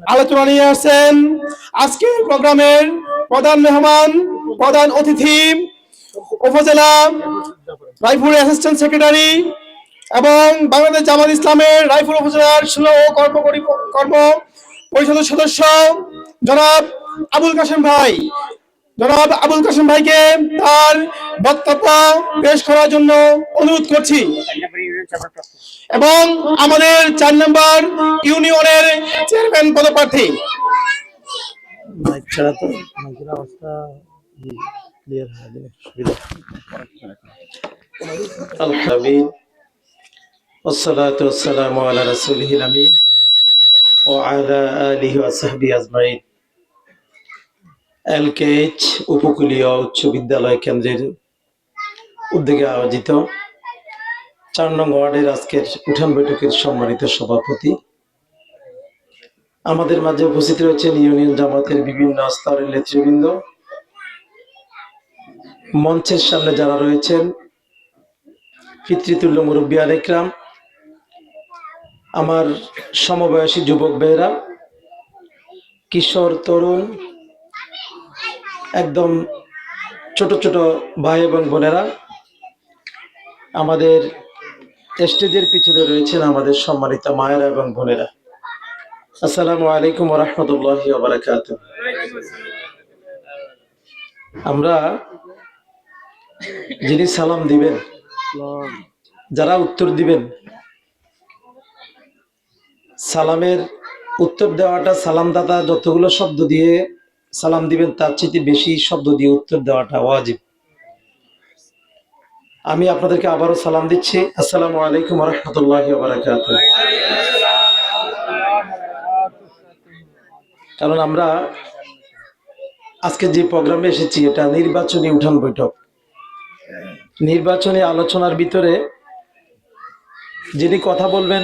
আলোচনা নিয়ে আসছেন আজকের প্রোগ্রামের প্রধান মেহমান, প্রধান অতিথি, উপজেলা রায়পুর অ্যাসিস্ট্যান্ট সেক্রেটারি এবং বাংলাদেশ জামাত ইসলামের রায়পুর উপজেলার ষোল কর্ম কর্ম পরিষদের সদস্য জনাব আবুল কাশেম ভাই। জনাব আবুল কাশেম ভাইকে তার বক্তব্য পেশ করার জন্য অনুরোধ করছি এবং আমাদের চার নম্বর ইউনিয়নের চেয়ারম্যান পদপ্রার্থী মাইক ছাড়া তো মাইকের অবস্থা ক্লিয়ার হয়ে যাবে সুবিধা আলহামিদ والصلاة والسلام على رسوله الأمين وعلى آله وصحبه أجمعين এলকেএইচ উপকূলীয় উচ্চ বিদ্যালয় কেন্দ্রের উদ্যোগে আয়োজিত চার নং ওয়ার্ডের আজকের উঠান বৈঠকের সম্মানিত সভাপতি। আমাদের মাঝে উপস্থিত রয়েছেন ইউনিয়ন জামাতের বিভিন্ন স্তরের নেতৃবৃন্দ। মঞ্চের সামনে যারা রয়েছেন, পিতৃতুল্য মুরব্বী আলেকরাম আমার সমবয়সী যুবক বেহরা কিশোর, তরুণ একদম ছোট ছোট ভাই এবং বোনেরা, আমাদের স্টেজের পিছনে রয়েছেন আমাদের সম্মানিত মায়েরা এবং বোনেরা। আসসালামু আলাইকুম রহমতুল্লাহ বারাকাত আমরা যিনি সালাম দিবেন, যারা উত্তর দিবেন, সালামের উত্তর দেওয়াটা সালাম সালামদাতা যতগুলো শব্দ দিয়ে সালাম দিবেন, তার চেয়ে বেশি শব্দ দিয়ে উত্তর দেওয়াটা ওয়াজিব। আমি আপনাদেরকে আবারও সালাম দিচ্ছি। আসসালামু আলাইকুম রহমতুল্লাহ কারণ আমরা আজকে যে প্রোগ্রামে এসেছি, এটা নির্বাচনী উঠান বৈঠক। নির্বাচনী আলোচনার ভিতরে যিনি কথা বলবেন,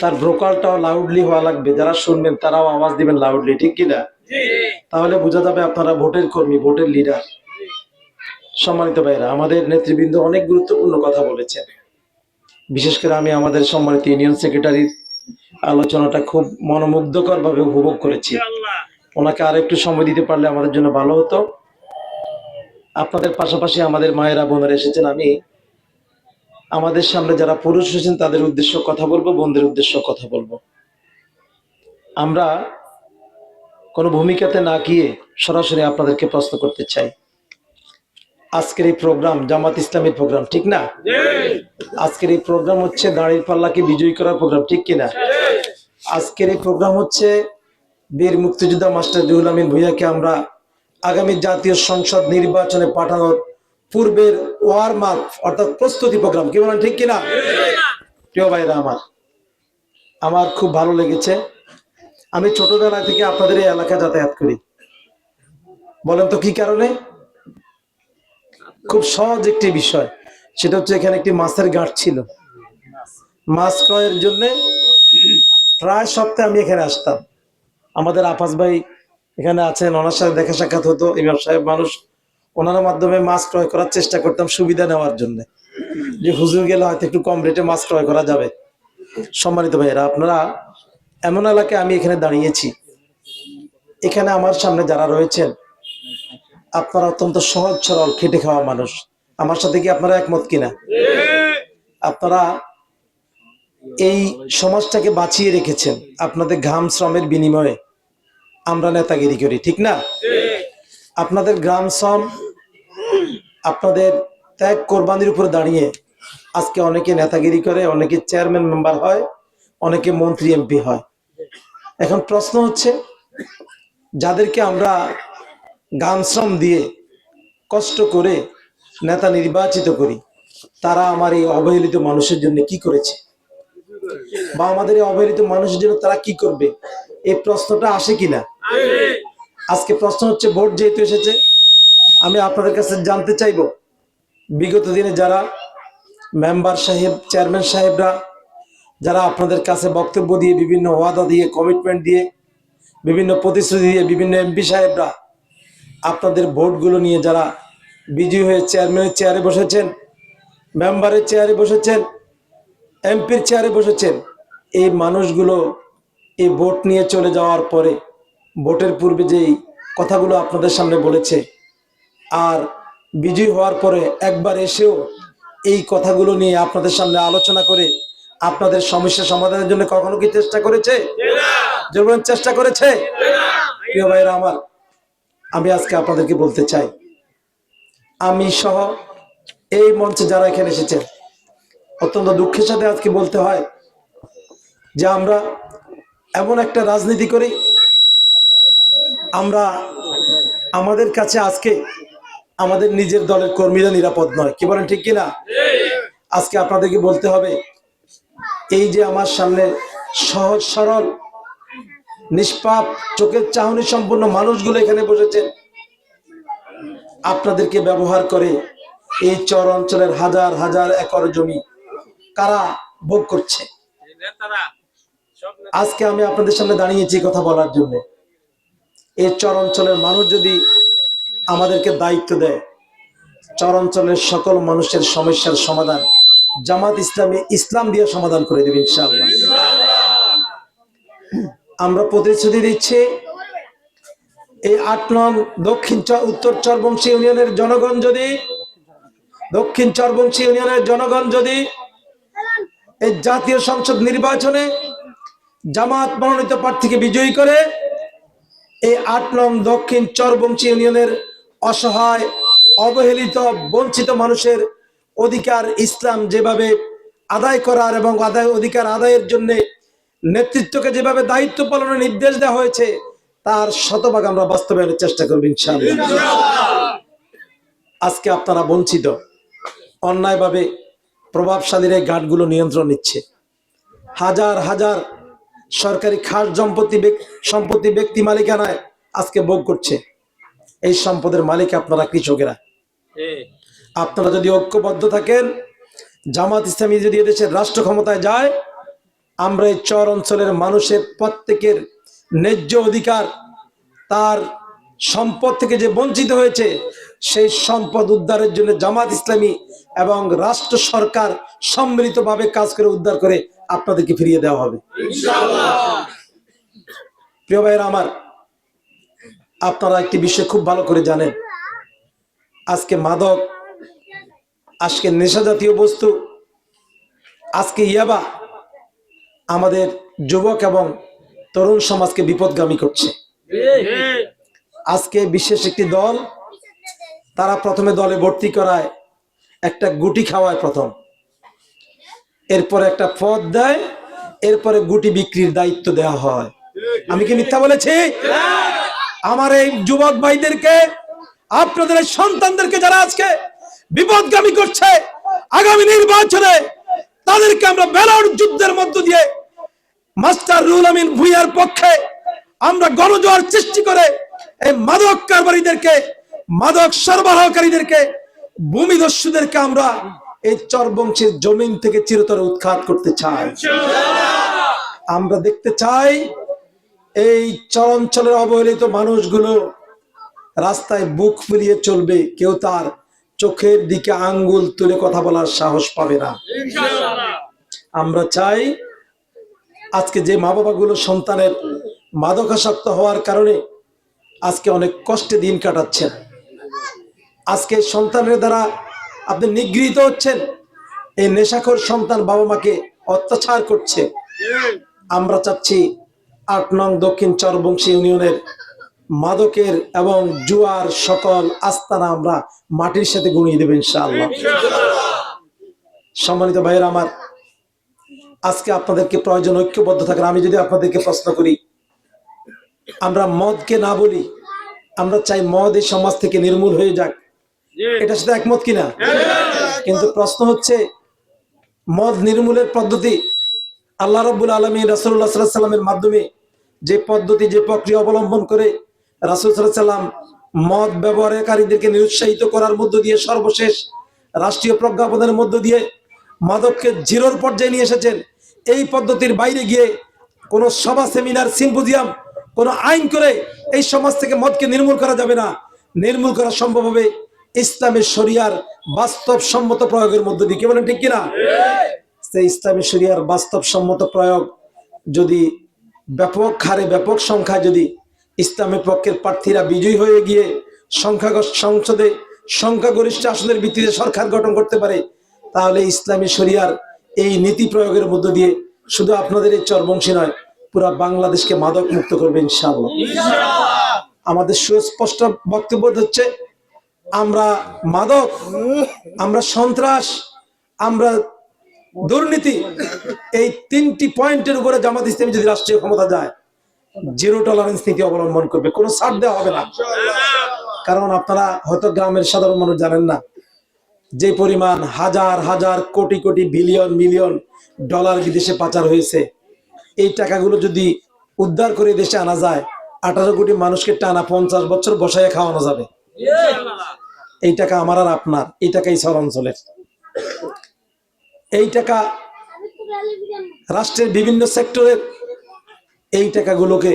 তার ভোকালটাও লাউডলি হওয়া লাগবে। যারা শুনবেন, তারাও আওয়াজ দিবেন লাউডলি ঠিক কিনা? তাহলে বোঝা যাবে আপনারা ভোটের কর্মী ভোটের লিডার সম্মানিত ভাইরা আমাদের নেতৃবৃন্দ অনেক গুরুত্বপূর্ণ কথা বলেছেন। বিশেষ করে আমি আমাদের সম্মানিত ইউনিয়ন সেক্রেটারির আলোচনাটা খুব মনোমুগ্ধকর ভাবে উপভোগ করেছি। ওনাকে আর একটু সময় দিতে পারলে আমাদের জন্য ভালো হতো। আপনাদের পাশাপাশি আমাদের মায়েরা বোনেরা এসেছেন। আমি আমাদের সামনে যারা পুরুষ এসেছেন তাদের উদ্দেশ্য কথা বলব বোনদের উদ্দেশ্য কথা বলব। আমরা কোনো ভূমিকাতে না গিয়ে সরাসরি আপনাদেরকে প্রশ্ন করতে চাই। আজকের এই প্রোগ্রাম জামাত ইসলামের প্রোগ্রাম ঠিক না? আজকের এই প্রোগ্রাম হচ্ছে দাঁড়ির পাল্লাকে বিজয়ী করার প্রোগ্রাম ঠিক কিনা? আজকের এই প্রোগ্রাম হচ্ছে বীর মুক্তিযোদ্ধা মাস্টার জহুল আমিন ভুইয়াকে আমরা আগামী জাতীয় সংসদ নির্বাচনে পাঠানোর পূর্বের ওয়ার্ম আপ অর্থাৎ প্রস্তুতি প্রোগ্রাম কি বলেন ঠিক কিনা? প্রিয় ভাইরা আমার আমার খুব ভালো লেগেছে। আমি ছোটবেলা থেকে আপনাদের এই এলাকা যাতায়াত করি। বলেন তো কি কারণে? খুব সহজ একটি বিষয়, সেটা হচ্ছে এখানে একটি মাছের গাঁট ছিল। মাছ ক্রয়ের জন্য প্রায় সপ্তাহে আমি এখানে আসতাম। আমাদের আফাজ ভাই এখানে আছেন, ওনার সাথে দেখা সাক্ষাৎ হতো ইমাম সাহেব মানুষ। ওনার মাধ্যমে মাছ ক্রয় করার চেষ্টা করতাম সুবিধা নেওয়ার জন্য। যে হুজুর গেলে হয়তো একটু কম রেটে মাছ ক্রয় করা যাবে। সম্মানিত ভাইয়েরা, আপনারা এমন এলাকায় আমি এখানে দাঁড়িয়েছি। এখানে আমার সামনে যারা রয়েছেন, আপনারা অত্যন্ত সহজ সরল খেটে খাওয়া মানুষ। আমার সাথে কি আপনারা একমত কিনা? আপনারা এই সমাজটাকে বাঁচিয়ে রেখেছেন, আপনাদের ঘাম শ্রমের বিনিময়ে। আমরা নেতাগিরি করি, ঠিক না? আপনাদের গ্রাম শ্রম, আপনাদের ত্যাগ কোরবানির উপর দাঁড়িয়ে আজকে অনেকে নেতাগিরি করে, অনেকে চেয়ারম্যান মেম্বার হয়। অনেকে মন্ত্রী এমপি হয়। এখন প্রশ্ন হচ্ছে, যাদেরকে আমরা গান শ্রম দিয়ে কষ্ট করে নেতা নির্বাচিত করি, তারা আমার এই অবহেলিত মানুষের জন্য কি করেছে? বা আমাদের এই অবহেলিত মানুষের জন্য তারা কি করবে? এই প্রশ্নটা আসে কিনা? আজকে প্রশ্ন হচ্ছে, ভোট যেহেতু এসেছে, আমি আপনাদের কাছে জানতে চাইব, বিগত দিনে যারা মেম্বার সাহেব, চেয়ারম্যান সাহেবরা যারা আপনাদের কাছে বক্তব্য দিয়ে, বিভিন্ন ওয়াদা দিয়ে কমিটমেন্ট দিয়ে, বিভিন্ন প্রতিশ্রুতি দিয়ে, বিভিন্ন এমপি সাহেবরা আপনাদের ভোটগুলো নিয়ে যারা বিজয়ী হয়ে চেয়ারম্যানের চেয়ারে বসেছেন মেম্বারের চেয়ারে বসেছেন এমপির চেয়ারে বসেছেন, এই মানুষগুলো এই ভোট নিয়ে চলে যাওয়ার পরে ভোটের পূর্বে যেই কথাগুলো আপনাদের সামনে বলেছে, আর বিজয়ী হওয়ার পরে একবার এসেও এই কথাগুলো নিয়ে আপনাদের সামনে আলোচনা করে আপনাদের সমস্যা সমাধানের জন্য কখনো কি চেষ্টা করেছে? চেষ্টা করেছে? প্রিয় ভাইরা আমার, আমি আজকে আপনাদেরকে বলতে চাই, আমি সহ এই মঞ্চে যারা এখানে এসেছেন, অত্যন্ত দুঃখের সাথে আজকে বলতে হয় যে আমরা এমন একটা রাজনীতি করি, আমরা আমাদের কাছে আজকে আমাদের নিজের দলের কর্মীরা নিরাপদ নয়। কি বলেন, ঠিক কিনা? আজকে আপনাদেরকে বলতে হবে এই যে আমার সামনে সহজ, সরল, নিষ্পাপ, চোখের চাহনি সম্পূর্ণ মানুষগুলো এখানে বসেছেন আপনাদেরকে ব্যবহার করে এই চর অঞ্চলের হাজার হাজার একর জমি কারা ভোগ করছে? আজকে আমি আপনাদের সামনে দাঁড়িয়েছি কথা বলার জন্য। এই চর অঞ্চলের মানুষ যদি আমাদেরকে দায়িত্ব দেয়, চর অঞ্চলের সকল মানুষের সমস্যার সমাধান জামাত ইসলামী ইসলাম দিয়ে সমাধান করে দেবে ইনশাআল্লাহ। আমরা প্রতিশ্রুতি দিচ্ছি, এই আট নং দক্ষিণ উত্তর চরবংশী ইউনিয়নের জনগণ যদি, দক্ষিণ চরবংশী ইউনিয়নের জনগণ যদি এই জাতীয় সংসদ নির্বাচনে জামাত মনোনীত প্রার্থীকে বিজয়ী করে, এই আট নং দক্ষিণ চরবংশী ইউনিয়নের অসহায়, অবহেলিত, বঞ্চিত মানুষের অধিকার ইসলাম যেভাবে আদায় করার এবং আদায় অধিকার আদায়ের জন্য নেতৃত্বকে যেভাবে দায়িত্ব পালনের নির্দেশ দেওয়া হয়েছে তার শতভাগ আমরা বাস্তবায়নের চেষ্টা করব ইনশাআল্লাহ। আজকে আপনারা বঞ্চিত অন্যায়ভাবে প্রভাবশালীর এই ঘাটগুলো নিয়ন্ত্রণ নিচ্ছে। হাজার হাজার সরকারি খাস সম্পত্তি সম্পত্তি ব্যক্তি মালিকানায় আজকে ভোগ করছে। এই সম্পদের মালিক আপনারা কৃষকেরা। আপনারা যদি ঐক্যবদ্ধ থাকেন, জামাত ইসলামী যদি এদেশের রাষ্ট্র ক্ষমতায় যায়, আমরা এই চর অঞ্চলের মানুষের প্রত্যেকের ন্যায্য অধিকার, তার সম্পদ থেকে যে বঞ্চিত হয়েছে, সেই সম্পদ উদ্ধারের জন্য জামাত ইসলামী এবং রাষ্ট্র সরকার সম্মিলিতভাবে কাজ করে উদ্ধার করে আপনাদেরকে ফিরিয়ে দেওয়া হবে। প্রিয় ভাইয়েরা আমার, আপনারা একটি বিষয় খুব ভালো করে জানেন। আজকে মাদক আজকে নেশা জাতীয় বস্তু, আজকে ইয়াবা আমাদের যুবক এবং তরুণ সমাজকে বিপদগামী করছে। আজকে বিশেষ একটি দল, তারা প্রথমে দলে ভর্তি করায়, একটা গুটি খাওয়ায় প্রথম। এরপরে একটা পদ দেয়, এরপরে গুটি বিক্রির দায়িত্ব দেওয়া হয়। আমি কি মিথ্যা বলেছি? আমার এই যুবক ভাইদেরকে, আপনাদের সন্তানদেরকে যারা আজকে বিপদগামী করছে। আগামী নির্বাচনে তাদেরকে আমরা ব্যালট যুদ্ধের মধ্য দিয়ে মাস্টার রুল আমিন ভুইয়ার পক্ষে আমরা গণজোয়ার সৃষ্টি করে এই মাদক কারবারিদেরকে, মাদক সরবরাহকারীদেরকে, ভূমিদস্যুদেরকে আমরা এই চরবংশের জমিন থেকে চিরতরে উৎখাত করতে চাই। আমরা দেখতে চাই এই চরাঞ্চলের অবহেলিত মানুষগুলো রাস্তায় বুক ফুলিয়ে চলবে, কেউ তার চোখের দিকে আঙ্গুল তুলে কথা বলার সাহস পাবে না। আমরা চাই আজকে যে মা বাবাগুলো সন্তানের মাদকাসক্ত হওয়ার কারণে আজকে অনেক কষ্টে দিন কাটাচ্ছেন। আজকে সন্তানের দ্বারা আপনি নিগৃহীত হচ্ছেন এই নেশাখোর সন্তান বাবা মাকে অত্যাচার করছে। আমরা চাচ্ছি আট নং দক্ষিণ চরবংশী ইউনিয়নের মাদকের এবং জুয়ার সকল আস্তানা আমরা মাটির সাথে গুণিয়ে দেবেন ইনশাআল্লাহ। সম্মানিত ভাইয়ের আমার, আজকে আপনাদেরকে প্রয়োজন ঐক্যবদ্ধ থাকার, আমি যদি আপনাদেরকে প্রশ্ন করি, আমরা মদকে না বলি, আমরা চাই মদ এই সমাজ থেকে নির্মূল হয়ে যাক। এটার সাথে একমত কিনা? কিন্তু প্রশ্ন হচ্ছে, মদ নির্মূলের পদ্ধতি আল্লাহ রব্বুল আলমী রাসুল্লাহ সাল্লাহ সাল্লামের মাধ্যমে যে পদ্ধতি, যে প্রক্রিয়া অবলম্বন করে রাসুল সাল্লাহ মদ ব্যবহারকারীদেরকে নিরুৎসাহিত করার মধ্য দিয়ে সর্বশেষ রাষ্ট্রীয় প্রজ্ঞাপনের মধ্য দিয়ে মাদককে জিরোর পর্যায়ে নিয়ে এসেছেন। এই পদ্ধতির বাইরে গিয়ে কোনো সভা সেমিনার সিম্পোজিয়াম কোনো আইন করে এই সমাজ থেকে মদকে নির্মূল করা যাবে না। নির্মূল করা সম্ভব হবে ইসলামের শরিয়ার বাস্তব সম্মত প্রয়োগের মধ্য দিয়ে। কি বলেন ঠিক কিনা? সেই ইসলামী শরিয়ার বাস্তবসম্মত প্রয়োগ যদি ব্যাপক হারে ব্যাপক সংখ্যায় যদি ইসলামের পক্ষের প্রার্থীরা বিজয়ী হয়ে গিয়ে সংখ্যা সংসদে সংখ্যাগরিষ্ঠ আসনের ভিত্তিতে সরকার গঠন করতে পারে তাহলে ইসলামী শরিয়ার এই নীতি প্রয়োগের মধ্য দিয়ে শুধু আপনাদের এই চরবংশী নয় পুরা বাংলাদেশকে মাদক মুক্ত করবে ইনশাআল্লাহ। আমাদের সুস্পষ্ট বক্তব্য হচ্ছে আমরা মাদক আমরা সন্ত্রাস আমরা দুর্নীতি এই তিনটি পয়েন্টের উপরে জামাত ইসলামী যদি রাষ্ট্রীয় ক্ষমতা যায় জিরো টলারেন্স নীতি অবলম্বন করবে। কোনো ছাড় দেওয়া হবে না। কারণ আপনারা হয়তো গ্রামের সাধারণ মানুষ জানেন না, যে পরিমাণ হাজার হাজার crore crore billion million dollar বিদেশে পাচার হয়েছে। এই টাকাগুলো যদি উদ্ধার করে দেশে আনা যায়, আঠারো কোটি মানুষকে টানা পঞ্চাশ বছর বসায় খাওয়ানো যাবে। এই টাকা আমার আর আপনার, এই টাকাই সর অঞ্চলের এই টাকা রাষ্ট্রের বিভিন্ন সেক্টরের এই টাকাগুলোকে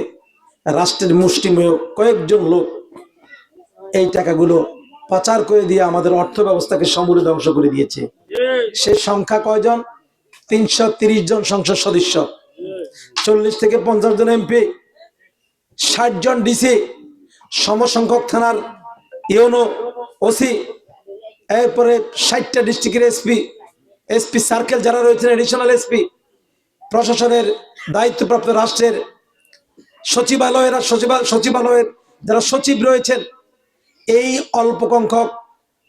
রাষ্ট্রের মুষ্টিমেয় কয়েকজন লোক এই টাকাগুলো পাচার করে দিয়ে আমাদের অর্থ ব্যবস্থাকে সমূলে ধ্বংস করে দিয়েছে। সে সংখ্যা কয়জন? তিনশো তিরিশ জন সংসদ সদস্য, চল্লিশ থেকে পঞ্চাশ জন এমপি, ষাট জন ডিসি, সমসংখ্যক থানার ইউনো ওসি, এরপরে ষাটটা ডিস্ট্রিক্টের এসপি এসপি সার্কেল যারা রয়েছেন এডিশনাল এসপি, প্রশাসনের দায়িত্বপ্রাপ্ত রাষ্ট্রের সচিবালয়ের সচিবালয় সচিবালয়ের যারা সচিব রয়েছেন, এই অল্প সংখ্যক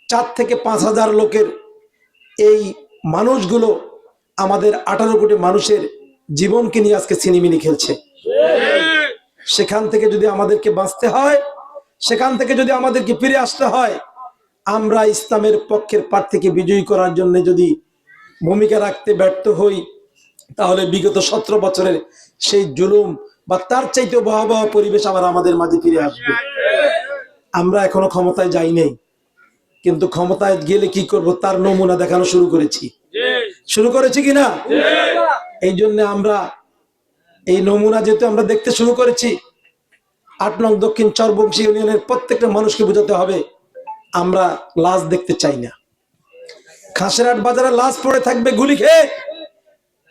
চার থেকে পাঁচ হাজার লোকের এই মানুষগুলো আমাদের আঠারো কোটি মানুষের জীবনকে নিয়ে আজকে ছিনিমিনি খেলছে। সেখান থেকে যদি আমাদেরকে বাঁচতে হয়, সেখান থেকে যদি আমাদেরকে ফিরে আসতে হয়, আমরা ইসলামের পক্ষের প্রার্থীকে বিজয়ী করার জন্য যদি ভূমিকা রাখতে ব্যর্থ হই তাহলে বিগত সতেরো বছরের সেই জুলুম বা তার চাইতে ভয়াবহ পরিবেশ আবার আমাদের মাঝে ফিরে আসবে। আমরা এখনও ক্ষমতায় যাই নাই। কিন্তু ক্ষমতায় গেলে কি করব? তার নমুনা দেখানো শুরু করেছি। শুরু করেছি কিনা এই জন্য আমরা এই নমুনা যেহেতু আমরা দেখতে শুরু করেছি, আট নং দক্ষিণ চরবংশী ইউনিয়নের প্রত্যেকটা মানুষকে বোঝাতে হবে, আমরা লাশ দেখতে চাই না। খাসেরহাট বাজারে লাশ পড়ে থাকবে, গুলি খেয়ে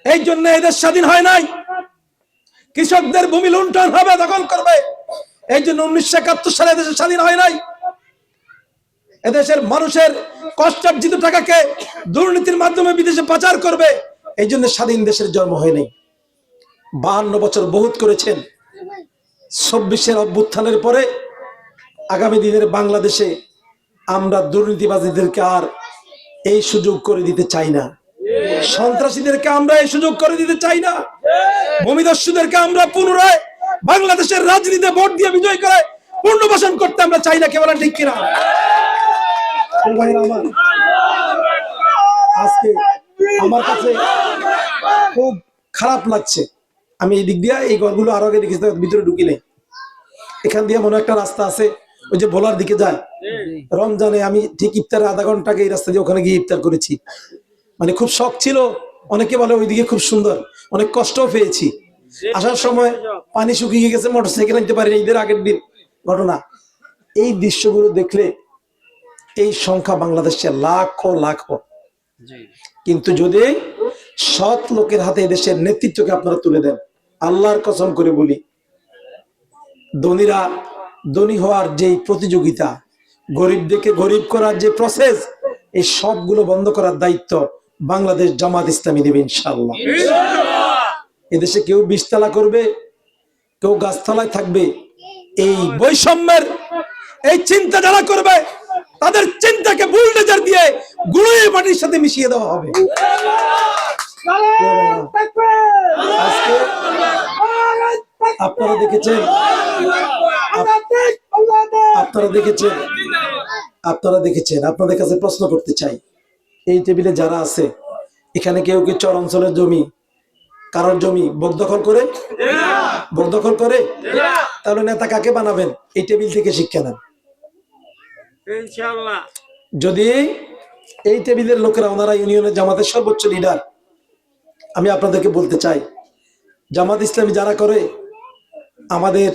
এই জন্য এদের স্বাধীন হয় নাই। কৃষকদের ভূমি লুণ্ঠন হবে, দখল করবে। এই জন্য উনিশশো একাত্তর সালে এদেশের স্বাধীন হয় নাই। এদেশের মানুষের কষ্টার্জিত টাকাকে দুর্নীতির মাধ্যমে বিদেশে পাচার করবে, এই জন্য স্বাধীন দেশের জন্ম হয় নাই। বাহান্ন বছর বহুত করেছেন। চব্বিশের অভ্যুত্থানের পরে আগামী দিনের বাংলাদেশে আমরা দুর্নীতিবাজীদেরকে আর এই সুযোগ করে দিতে চাই না। সন্ত্রাসীদেরকে আমরা এই সুযোগ করে দিতে চাই না। ভূমিদস্যুদেরকে আমরা পুনরায় বাংলাদেশের রাজনীতিতে ভোট দিয়ে বিজয় করে পুনর্বাসন করতে আমরা চাই না কেবল ঠিক কিনা? আজকে আমার কাছে খুব খারাপ লাগছে। আমি এই দিক দিয়ে এই ঘরগুলো আরও আগে দেখেছি ভিতরে ঢুকি নেই। এখান দিয়ে মনে একটা রাস্তা আছে ওই যে ভোলার দিকে যায়। রমজানে আমি ঠিক ইফতারের আধা ঘণ্টা আগে এই রাস্তা দিয়ে ওখানে গিয়ে ইফতার করেছি। মানে খুব শখ ছিল অনেকে বলে ওইদিকে খুব সুন্দর অনেক কষ্টও পেয়েছি। আসার সময় পানি শুকিয়ে গেছে মোটরসাইকেল আনতে পারি ঈদের আগের দিন ঘটনা। এই দৃশ্যগুলো দেখলে এই সংখ্যা বাংলাদেশে লাখ লাখ। কিন্তু যদি সৎ লোকের হাতে দেশের নেতৃত্বকে আপনারা তুলে দেন আল্লাহর কসম করে বলি ধনীরা ধনী হওয়ার যে প্রতিযোগিতা গরিবদেরকে গরিব করার যে প্রসেস এই সবগুলো বন্ধ করার দায়িত্ব বাংলাদেশ জামাত ইসলামী দেবে ইনশাল্লাহ এদেশে কেউ বিশতলা করবে কেউ গাছতলায় থাকবে এই বৈষম্যের এই চিন্তা যারা করবে তাদের চিন্তাকে বুলডেজার দিয়ে গুঁড়িয়ে মাটির সাথে মিশিয়ে দেওয়া হবে। আজকে আপনারা দেখেছেন আপনারা দেখেছেন আপনারা দেখেছেন আপনাদের কাছে প্রশ্ন করতে চাই। এই টেবিলে যারা আছে এখানে কেউ কি চর অঞ্চলের জমি? কারোর জমি? বক দখল করে? বক দখল করে? তাহলে নেতা কাকে বানাবেন? এই টেবিল থেকে শিক্ষা নেন। যদি এই টেবিলের লোকেরা ওনারা ইউনিয়নের জামাতের সর্বোচ্চ লিডার আমি আপনাদেরকে বলতে চাই জামাত ইসলামী যারা করে আমাদের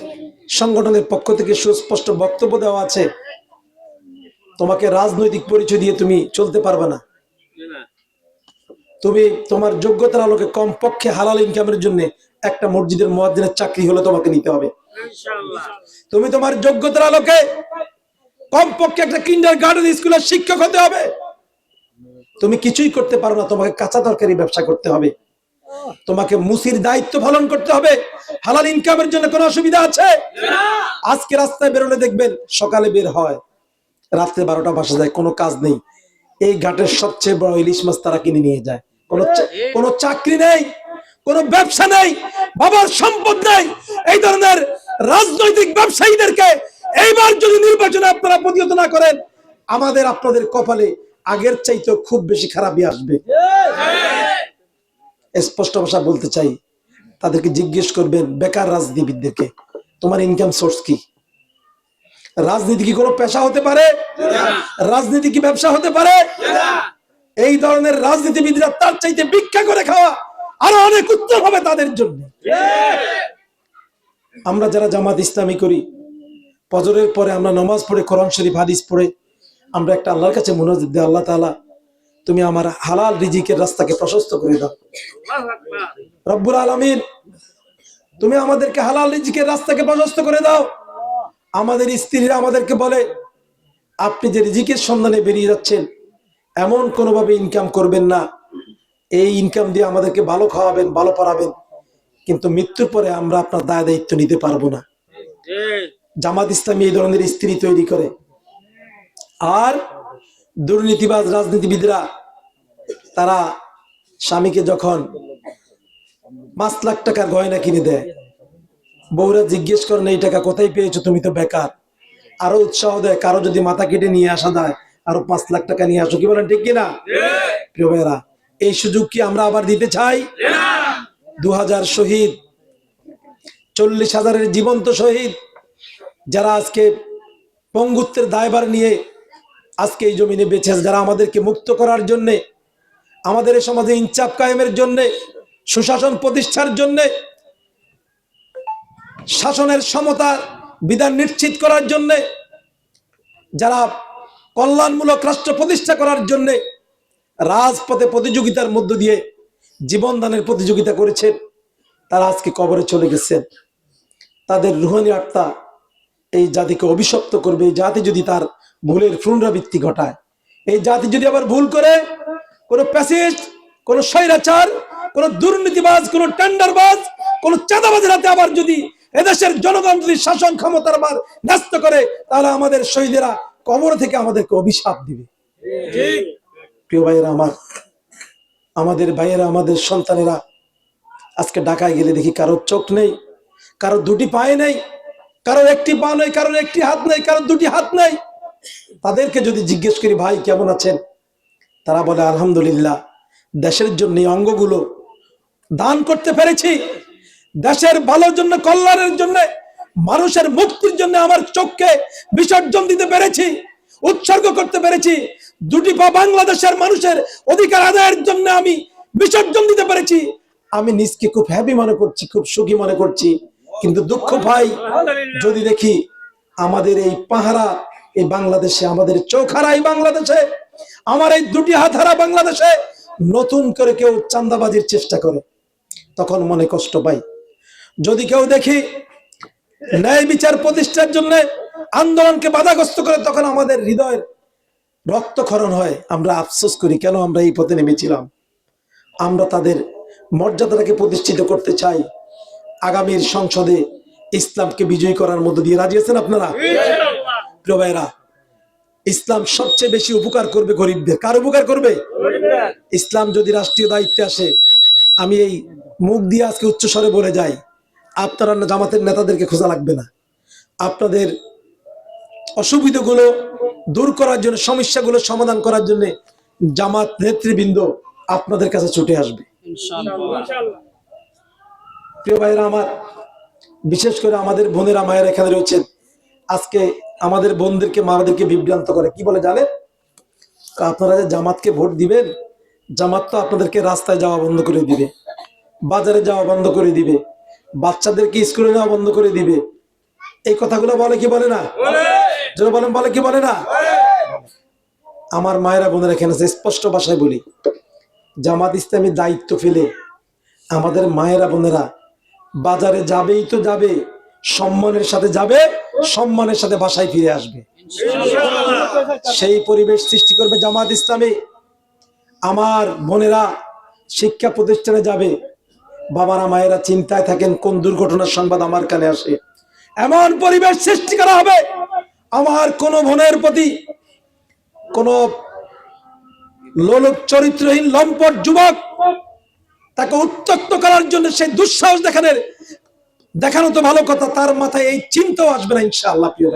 সংগঠনের পক্ষ থেকে সুস্পষ্ট বক্তব্য দেওয়া আছে। তোমাকে রাজনৈতিক পরিচয় দিয়ে তুমি চলতে পারবে না। তুমি তোমার যোগ্যতার আলোকে কমপক্ষে হালাল ইনকামের জন্য একটা মসজিদের মুয়াজ্জিনের চাকরি হলে তোমাকে নিতে হবে। তুমি তোমার যোগ্যতার আলোকে কমপক্ষে একটা কিন্ডার গার্ডেন স্কুলের শিক্ষক হতে হবে। তুমি কিছুই করতে পারো না তোমাকে কাঁচা তরকারি ব্যবসা করতে হবে। তোমাকে মুসির দায়িত্ব পালন করতে হবে। হালাল ইনকামের জন্য কোনো অসুবিধা আছে? আজকে রাস্তায় বেরোলে দেখবেন সকালে বের হয় রাত্রে বারোটা বাসা যায় কোনো কাজ নেই। এই ঘাটের সবচেয়ে বড় ইলিশ মাছ তারা কিনে নিয়ে যায়। কোনো কোনো চাকরি নেই কোনো ব্যবসা নেই বাবার সম্পদ নেই। এই ধরনের রাজনৈতিক ব্যবসায়ীদেরকে এইবার যদি নির্বাচনে আপনারা প্রতিহত না করেন আমাদের আপনাদের কপালে আগের চাইতে খুব বেশি খারাপই আসবে। স্পষ্ট ভাষা বলতে চাই তাদেরকে জিজ্ঞেস করবেন বেকার রাজনীতিবিদদেরকে তোমার ইনকাম সোর্স কি? রাজনীতি কি কোনো পেশা হতে পারে? রাজনীতি কি ব্যবসা হতে পারে? এই ধরনের রাজনীতিবিদরা তার চাইতে ভিক্ষা করে খাওয়া আরও অনেক উত্তর হবে তাদের জন্য। আমরা যারা জামাত ইসলামী করি, ফজরের পরে আমরা নামাজ পড়ে, কোরআন শরীফ, হাদিস পড়ে, আমরা একটা আল্লাহর কাছে মনোযোগ দিই, আল্লাহ তাআলা, তুমি আমার হালাল রিজিকের রাস্তাকে প্রশস্ত করে দাও। রব্বুল আলামিন, তুমি আমাদেরকে হালাল রিজিকের রাস্তাকে প্রশস্ত করে দাও। আমাদের স্ত্রীরা আমাদেরকে বলে, আপনি যে রিজিকের সন্ধানে বেরিয়ে যাচ্ছেন, এমন কোনোভাবে ইনকাম করবেন না। এই ইনকাম দিয়ে আমাদেরকে ভালো খাওয়াবেন, ভালো পড়াবেন। কিন্তু মৃত্যুর পরে আমরা আপনার দায় দায়িত্ব নিতে পারব না। জামাত ইসলামী এই ধরনের স্ত্রী তৈরি করে। আর দুর্নীতিবাজ রাজনীতিবিদরা, তারা স্বামীকে যখন পাঁচ লাখ টাকার গয়না কিনে দেয় বউরা জিজ্ঞেস করেন এই টাকা কোথায় পেয়েছ? তুমি তো বেকার। আরও উৎসাহ দেয় কারও যদি মাথা কেটে নিয়ে আসা দেয় আরও পাঁচ লাখ টাকা নিয়ে আসো। কি বলেন ঠিক কিনা? প্রিয় ভাইয়েরা এই সুযোগ কি আমরা আবার দিতে চাই? দু হাজার শহীদ চল্লিশ হাজারের জীবন্ত শহীদ যারা আজকে পঙ্গুত্বের দায়বার নিয়ে আজকে এই জমিনে বেঁচে আছে যারা আমাদেরকে মুক্ত করার জন্যে আমাদের এই সমাজে ইনচাপ কায়েমের জন্যে সুশাসন প্রতিষ্ঠার জন্যে শাসনের সমতার বিধান নিশ্চিত করার জন্যে, যারা কল্যাণমূলক রাষ্ট্র প্রতিষ্ঠা করার জন্যে রাজপথে প্রতিযোগিতার মধ্য দিয়ে জীবন দানের প্রতিযোগিতা করেছেন, তারা আজকে কবরে চলে গেছেন। তাদের রুহানি আত্মা এই জাতিকে অভিশপ্ত করবে, এই জাতি যদি তার ভুলের পুনরাবৃত্তি ঘটায়। এই জাতি যদি আবার ভুল করে, কোনো প্যাসিস্ট, কোনো স্বৈরাচার, কোন দুর্নীতিবাজ, কোন টেন্ডারবাজ, কোন চাঁদাবাজের হাতে আবার যদি এদেশের জনগণ যদি শাসন ক্ষমতার আবার ন্যস্ত করে, তাহলে আমাদের শহীদেরা কবর থেকে আমাদেরকে অভিশাপ দিবে। প্রিয় ভাইয়েরা আমার, আমাদের ভাইয়েরা, আমাদের সন্তানেরা, আজকে ঢাকায় গেলে দেখি কারোর চোখ নেই, কারোর দুটি পায়ে নেই, কারোর একটি পা নেই, কারোর একটি হাত নেই, কারোর দুটি হাত নেই। তাদেরকে যদি জিজ্ঞেস করি, ভাই, কেমন আছেন? তারা বলে, আলহামদুলিল্লাহ, দেশের জন্য এই অঙ্গগুলো দান করতে পেরেছি দেশের ভালোর জন্য, কল্যাণের জন্য, মানুষের মুক্তির জন্য আমার চোখকে বিসর্জন দিতে পেরেছি, উৎসর্গ করতে পেরেছি। দুটি পা বাংলাদেশের মানুষের অধিকার আদায়ের জন্য আমি বিসর্জন দিতে পেরেছি। আমি নিজকে খুব হ্যাপি মনে করছি, খুব সুখী মনে করছি। কিন্তু দুঃখ ভাই, যদি দেখি আমাদের এই পাহারা, এই বাংলাদেশে, আমাদের চোখারা এই বাংলাদেশে, আমার এই দুটি হাত হারা বাংলাদেশে নতুন করে কেউ চান্দাবাজির চেষ্টা করে, তখন মনে কষ্ট পাই। যদি কেউ দেখি ন্যায় বিচার প্রতিষ্ঠার জন্য আন্দোলনকে বাধাগ্রস্ত করে, তখন আমাদের হৃদয়ের রক্তক্ষরণ হয়। আমরা আফসোস করি, কেন আমরা এই পথে নেমেছিলাম? আমরা তাদের মর্যাদাটাকে প্রতিষ্ঠিত করতে চাই। আগামীর সংসদে ইসলামকে বিজয়ী করার মধ্য দিয়ে রাজি আছেন আপনারা? প্রিয় ভাইরা ইসলাম সবচেয়ে বেশি উপকার করবে গরিবদের। কার উপকার করবে? ইসলাম যদি রাষ্ট্রীয় দায়িত্বে আসে, আমি এই মুখ দিয়ে আজকে উচ্চ স্বরে বলে যাই আপনারা জামাতের নেতাদেরকে খোঁজা লাগবে না। আপনাদের অসুবিধাগুলো দূর করার জন্য সমস্যাগুলো সমাধান করার জন্য জামাত নেতৃবৃন্দ আপনাদের কাছে ছুটে আসবে। প্রিয় ভাইরা আমার বিশেষ করে আমাদের বোনেরা মায়েরা এখানে রয়েছেন। আজকে আমাদের বোনদেরকে মারাদেরকে বিভ্রান্ত করে। কি বলে জানেন? আপনারা যে জামাতকে ভোট দিবেন জামাত তো আপনাদেরকে রাস্তায় যাওয়া বন্ধ করে দিবে বাজারে যাওয়া বন্ধ করে দিবে। বাচ্চাদেরকে স্কুলে নেওয়া বন্ধ করে দিবে। এই কথাগুলো বলে কি বলে না? যারা বলেন বলে কি বলে না? আমার মায়েরা বোনেরা এখানে স্পষ্ট ভাষায় বলি। জামাত ইসলামী দায়িত্ব ফেলে আমাদের মায়েরা বোনেরা বাজারে যাবেই তো যাবে সম্মানের সাথে যাবে সম্মানের সাথে বাসায় ফিরে আসবে। সেই পরিবেশ সৃষ্টি করবে জামাত ইসলামী। আমার বোনেরা শিক্ষা প্রতিষ্ঠানে যাবে বাবারা মায়েরা চিন্তায় থাকেন কোন দুর্ঘটনার সংবাদ আমার কানে আসে। এমন পরিবেশ সৃষ্টি করা হবে আমার কোন বোনের প্রতি কোন লোলক চরিত্রহীন লম্পট যুবক তাকে উত্তক্ত করার জন্য সেই দুঃসাহস দেখানোর দেখানো তো ভালো কথা তার মাথায় এই চিন্তাও আসবে না ইনশাআল্লাহ প্রিয়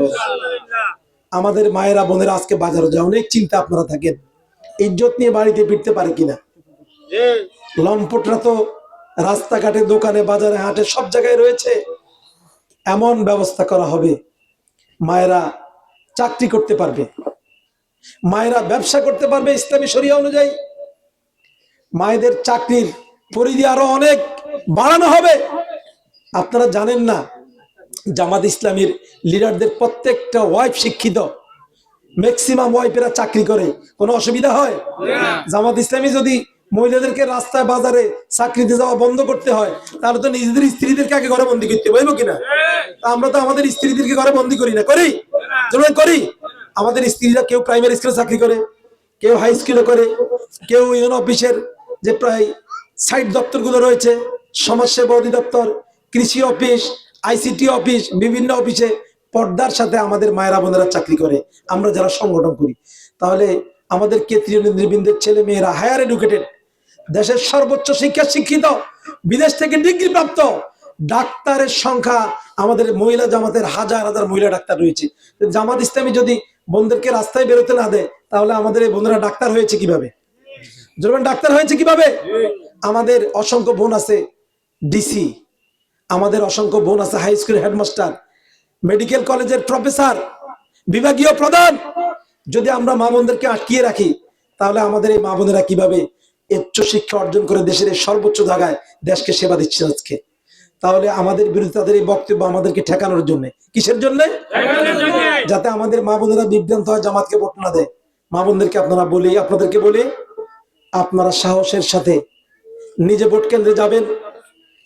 আমাদের মায়েরা বোনেরা আজকে বাজারে যায় অনেক চিন্তা আপনারা থাকেন। ইজ্জত নিয়ে বাড়িতে ফিরতে পারে কিনা? লম্পটরা তো রাস্তাঘাটে দোকানে বাজারে হাটে সব জায়গায় রয়েছে। এমন ব্যবস্থা করা হবে মায়েরা চাকরি করতে পারবে। মায়েরা ব্যবসা করতে পারবে ইসলামী শরিয়া অনুযায়ী। মায়েদের চাকরির পরিধি আরও অনেক বাড়ানো হবে। আপনারা জানেন না জামাত ইসলামীর লিডারদের প্রত্যেকটা ওয়াইফ শিক্ষিত। ম্যাক্সিমাম ওয়াইফেরা চাকরি করে। কোনো অসুবিধা হয়? জামাত ইসলামী যদি মহিলাদেরকে রাস্তায়, বাজারে চাকরিতে যাওয়া বন্ধ করতে হয়, তাহলে তো নিজেদের স্ত্রীদেরকে আগে ঘরে বন্দি করতে বলব কিনা? আমরা তো আমাদের স্ত্রীদেরকে ঘরে বন্দি করি না। করি? করি? আমাদের স্ত্রীরা কেউ প্রাইমারি স্কুলে চাকরি করে, কেউ হাই স্কুলে করে, কেউ ইউন অফিসের যে প্রায় সাইট দপ্তরগুলো রয়েছে, সমাজসেবা অধিদপ্তর, কৃষি অফিস আইসিটি অফিস বিভিন্ন অফিসে পর্দার সাথে আমাদের মায়েরা, বোনেরা চাকরি করে। আমরা যারা সংগঠন করি, তাহলে আমাদের কেন্দ্রীয় নেতৃবৃন্দের ছেলে মেয়েরা হায়ার এডুকেটেড দেশের সর্বোচ্চ শিক্ষা শিক্ষিত, বিদেশ থেকে ডিগ্রি প্রাপ্ত ডাক্তারের সংখ্যা আমাদের মহিলা জামাতের হাজার হাজার মহিলা ডাক্তার রয়েছে। জামাত ইসলামী যদি বোনদেরকে রাস্তায় বেরোতে না দেয়, তাহলে আমাদের এই বোনেরা ডাক্তার হয়েছে কীভাবে? যখন ডাক্তার হয়েছে কীভাবে? আমাদের অসংখ্য বোন আছে ডিসি, আমাদের অসংখ্য বোন আছে হাই স্কুলের হেডমাস্টার, মেডিকেল কলেজের প্রফেসর, বিভাগীয় প্রধান। যদি আমরা মা বোনদেরকে আটকিয়ে রাখি, তাহলে আমাদের এই মা বোনেরা কীভাবে উচ্চ শিক্ষা অর্জন করে দেশের এই সর্বোচ্চ জায়গায় দেশকে সেবা দিচ্ছে আজকে। তাহলে আমাদের বিরুদ্ধে তাদের এই বক্তব্য আমাদেরকে ঠেকানোর জন্য। কিসের জন্য? যাতে আমাদের মা বোনেরা বিভ্রান্ত হয় জামাতকে ভোট না দেয়। মা বোনদেরকে আপনারা বলি আপনাদেরকে বলি আপনারা সাহসের সাথে নিজে ভোট কেন্দ্রে যাবেন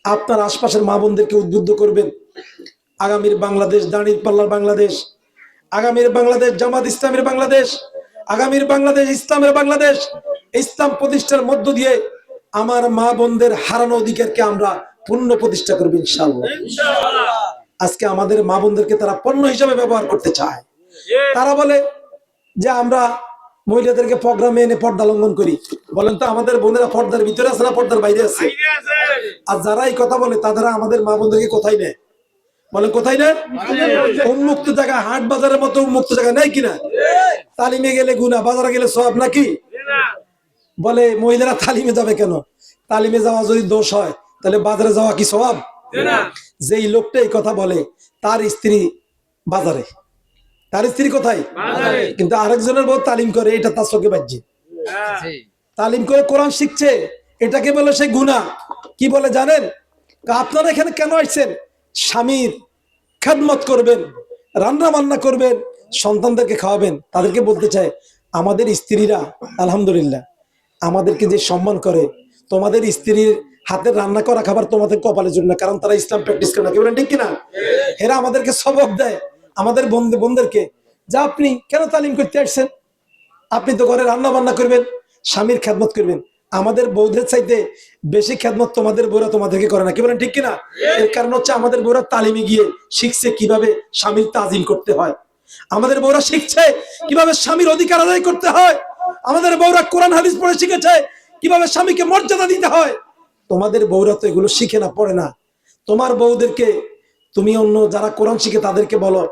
আপনার আশপাশের মা বোনদেরকে উদ্বুদ্ধ করবেন। আগামীর বাংলাদেশ দাঁড়ির পাল্লার বাংলাদেশ আগামীর বাংলাদেশ জামাত ইসলামের বাংলাদেশ আগামীর বাংলাদেশ ইসলামের বাংলাদেশ ইসলাম প্রতিষ্ঠার মধ্য দিয়ে আমার মা বোনদের হারানো অধিকারকে আমরা পূর্ণ প্রতিষ্ঠা করব ইনশাল্লাহ আজকে আমাদের মা বোনদেরকে তারা পণ্য হিসাবে ব্যবহার করতে চায়। তারা বলে যে আমরা মহিলাদেরকে প্রোগ্রামে এনে পর্দা লঙ্ঘন করি। বলেন তো, আমাদের বোনেরা পর্দার ভিতরে আছে না পর্দার বাইরে আছে? আর যারা এই কথা বলে তারা আমাদের মা বোনদেরকে কোথায় নেয়? বলেন, কোথায় নেয়? উন্মুক্ত জায়গা হাট বাজারের মতো উন্মুক্ত জায়গা নেই কিনা? তালিমে গেলে গুনা বাজারে গেলে সব নাকি? বলে মহিলারা তালিমে যাবে কেন? তালিমে যাওয়া যদি দোষ হয় তাহলে বাজারে যাওয়া কি স্বভাব? যেই লোকটা এই কথা বলে তার স্ত্রী বাজারে। তার স্ত্রী কোথায়? কিন্তু আরেকজনের বউ তালিম করে এটা তার চোখে বাজছে তালিম করে কোরআন শিখছে এটাকে বলে সে গুণা কি বলে জানেন? আপনারা এখানে কেন আসছেন? স্বামীর খেদমত করবেন রান্না বান্না করবেন সন্তানদেরকে খাওয়াবেন তাদেরকে বলতে চায় আমাদের স্ত্রীরা আলহামদুলিল্লাহ আমাদেরকে যে সম্মান করে তোমাদের স্ত্রীর হাতের রান্না করা খাবার তোমাদের কপালের জন্য না, কারণ তারা ইসলাম প্র্যাকটিস করে না। কি ঠিক কিনা? এরা আমাদেরকে সবক দেয় আমাদের বন্ধু বোনদেরকে যা আপনি কেন তালিম করতে আসছেন? আপনি তো ঘরে রান্না বান্না করবেন স্বামীর খেদমত করবেন। আমাদের বৌদ্ধের চাইতে বেশি খেদমত তোমাদের বউরা তোমাদেরকে করে না। কি বলেন ঠিক কিনা? এর কারণ হচ্ছে আমাদের বউরা তালিমে গিয়ে শিখছে কীভাবে স্বামীর তাজিম করতে হয়। আমাদের বউরা শিখছে কীভাবে স্বামীর অধিকার আদায় করতে হয়। আমাদের বউরা কোরআন হাদিস পড়ে শিখেছে, কীভাবে স্বামীকে মর্যাদা দিতে হয়? তোমাদের বউরা তো এগুলো শিখে না, পড়ে না। তোমার বউদেরকে, তুমি অন্য যারা কোরআন শিখে তাদেরকে বলো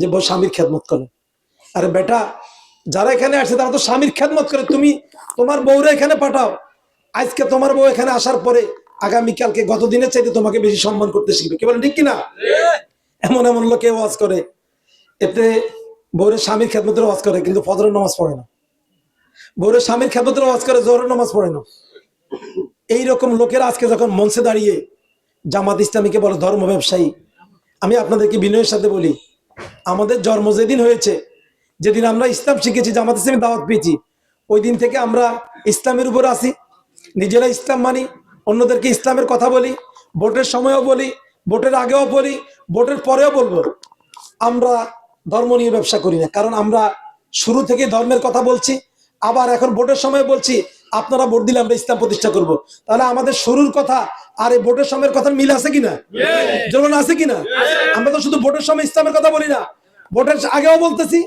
যে বউ স্বামীর খেদমত করো। আরে বেটা, যারা এখানে আসছে তারা তো স্বামীর খেদমত করে। তুমি তোমার বউরা এখানে পাঠাও। আজকে তোমার বউ এখানে আসার পরে আগামীকালকে গত দিনের চাইতে তোমাকে বেশি সম্মান করতে শিখবে। কি ঠিক কিনা? এমন এমন লোকে ওয়াজ করে। এতে বউরের স্বামীর খেদমতের ওয়াজ করে, কিন্তু ফজরের নামাজ পড়ে না। বউরের স্বামীর খেদমতের ওয়াজ করে নামাজ পড়ে না। এইরকম লোকেরা আজকে যখন মঞ্চে দাঁড়িয়ে জামাত ইসলামীকে বলে ধর্ম ব্যবসায়ী, আমি আপনাদেরকে বিনয়ের সাথে বলি, আমাদের জন্ম যেদিন হয়েছে, যেদিন আমরা ইসলাম শিখেছি, জামাত ইসলামী দাওয়াত পেয়েছি, ওই দিন থেকে আমরা ইসলামের উপর আসি, নিজেরা ইসলাম মানি, অন্যদেরকে ইসলামের কথা বলি, ভোটের সময়ও বলি, ভোটের আগেও বলি, ভোটের পরেও বলব। আমরা ধর্ম নিয়ে ব্যবসা করি না, কারণ আমরা শুরু থেকে ধর্মের কথা বলছি আবার এখন ভোটের সময় বলছি আপনারা ভোট দিলে আমরা ইসলাম প্রতিষ্ঠা করব। তাহলে আমাদের শুরুর কথা আর এই ভোটের সময়ের কথা মিল আছে কিনা? যেমন আছে কিনা? আমরা তো শুধু ভোটের সময় ইসলামের কথা বলি না। ভোটের আগেও বলতেছি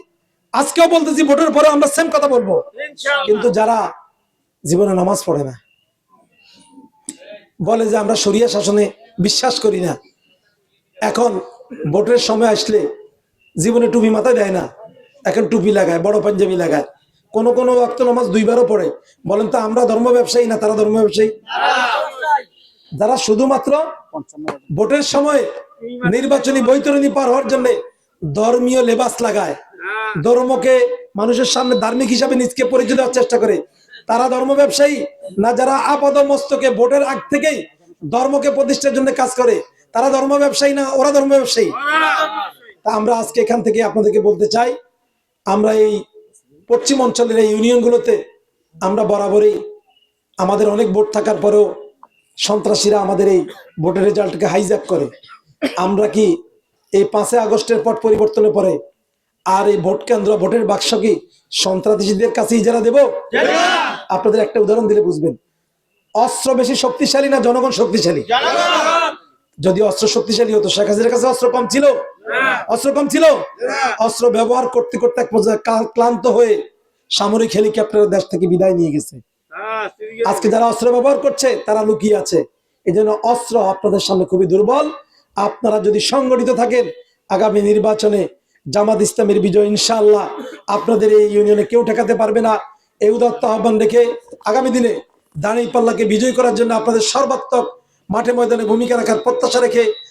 আজকেও বলতেছি ভোটের পরে আমরা সেম কথা বলব। কিন্তু যারা জীবনে নামাজ পড়ে না বলে যে আমরা শরিয়া শাসনে বিশ্বাস করি না এখন ভোটের সময় আসলে জীবনে টুপি মাথায় দেয় না এখন টুপি লাগায় বড় পাঞ্জাবি লাগায়। কোন কোন ওয়াক্ত নামাজ দুইবারও পড়ে। বলেন তো, আমরা ধর্ম ব্যবসায়ী না তারা ধর্ম ব্যবসায়ী? যারা শুধুমাত্র ভোটের সময় নির্বাচনী বৈতরণী পার হওয়ার জন্য ধর্মীয় লেবাস লাগায়, ধর্মকে মানুষের সামনে ধার্মিক হিসাবে নিজকে পরিচয় দেওয়ার চেষ্টা করে, তারা ধর্ম ব্যবসায়ী না যারা আপাদ মস্তকে ভোটের আগ থেকেই ধর্মকে প্রতিষ্ঠার জন্য কাজ করে, তারা ধর্ম ব্যবসায়ী না, ওরা ধর্ম ব্যবসায়ী। তা আমরা আজকে এখান থেকে আপনাদেরকে বলতে চাই, আমরা এই পশ্চিম অঞ্চলের এই ইউনিয়নগুলোতে আমরা বরাবরই আমাদের অনেক ভোট থাকার পরেও সন্ত্রাসীরা আমাদের এই ভোটের রেজাল্টকে হাইজ্যাক করে। আমরা কি এই পাঁচই আগস্টের পট পরিবর্তনের পরে আর এই ভোট কেন্দ্র ভোটের বাক্স কি সন্ত্রাসীদের কাছেই যারা দেব? আপনাদের একটা উদাহরণ দিলে বুঝবেন। অস্ত্র বেশি শক্তিশালী না জনগণ শক্তিশালী? যদি অস্ত্র শক্তিশালী হতো শেখ হাসিনার কাছে অস্ত্র কম ছিল। অস্ত্র কম ছিল? অস্ত্র ব্যবহার করতে করতে এক পর্যায়ে ক্লান্ত হয়ে সামরিক হেলিকপ্টার দেশ থেকে বিদায় নিয়ে গেছে। আজকে যারা অস্ত্র ব্যবহার করছে তারা লুকিয়ে আছে। এই জন্য অস্ত্র আপনাদের সামনে খুবই দুর্বল। আপনারা যদি সংগঠিত থাকেন আগামী নির্বাচনে জামাত ইসলামের বিজয় ইনশাআল্লাহ আপনাদের এই ইউনিয়নে কেউ ঠেকাতে পারবে না। এই উদাত্ত আহ্বান রেখে আগামী দিনে দাঁড়িয়ে পাল্লাকে বিজয় করার জন্য আপনাদের সর্বাত্মক মাঠে ময়দানে ভূমিকা রাখার প্রত্যাশা রেখে